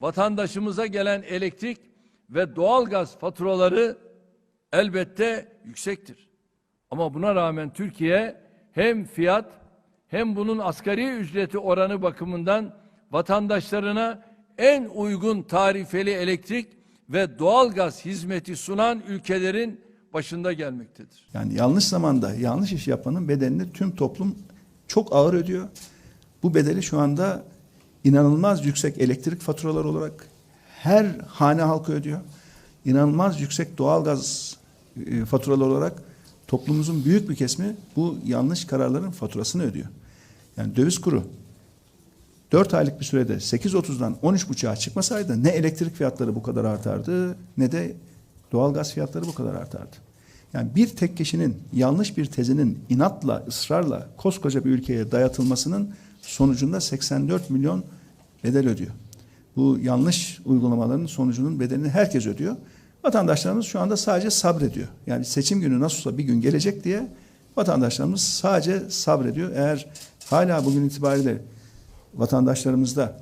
vatandaşımıza gelen elektrik ve doğalgaz faturaları elbette yüksektir. Ama buna rağmen Türkiye hem fiyat hem bunun asgari ücreti oranı bakımından vatandaşlarına en uygun tarifeli elektrik ve doğalgaz hizmeti sunan ülkelerin başında gelmektedir. Yani yanlış zamanda yanlış iş yapanın bedelini tüm toplum çok ağır ödüyor. Bu bedeli şu anda inanılmaz yüksek elektrik faturaları olarak her hane halkı ödüyor. İnanılmaz yüksek doğalgaz e, faturaları olarak toplumumuzun büyük bir kesimi bu yanlış kararların faturasını ödüyor. Yani döviz kuru 4 aylık bir sürede 8.30'dan 13.5'a çıkmasaydı ne elektrik fiyatları bu kadar artardı ne de doğalgaz fiyatları bu kadar artardı. Yani bir tek kişinin yanlış bir tezinin inatla, ısrarla koskoca bir ülkeye dayatılmasının sonucunda 84 milyon bedel ödüyor. Bu yanlış uygulamaların sonucunun bedelini herkes ödüyor. Vatandaşlarımız şu anda sadece sabrediyor. Yani seçim günü nasıl olsa bir gün gelecek diye vatandaşlarımız sadece sabrediyor. Eğer hala bugün itibariyle vatandaşlarımızda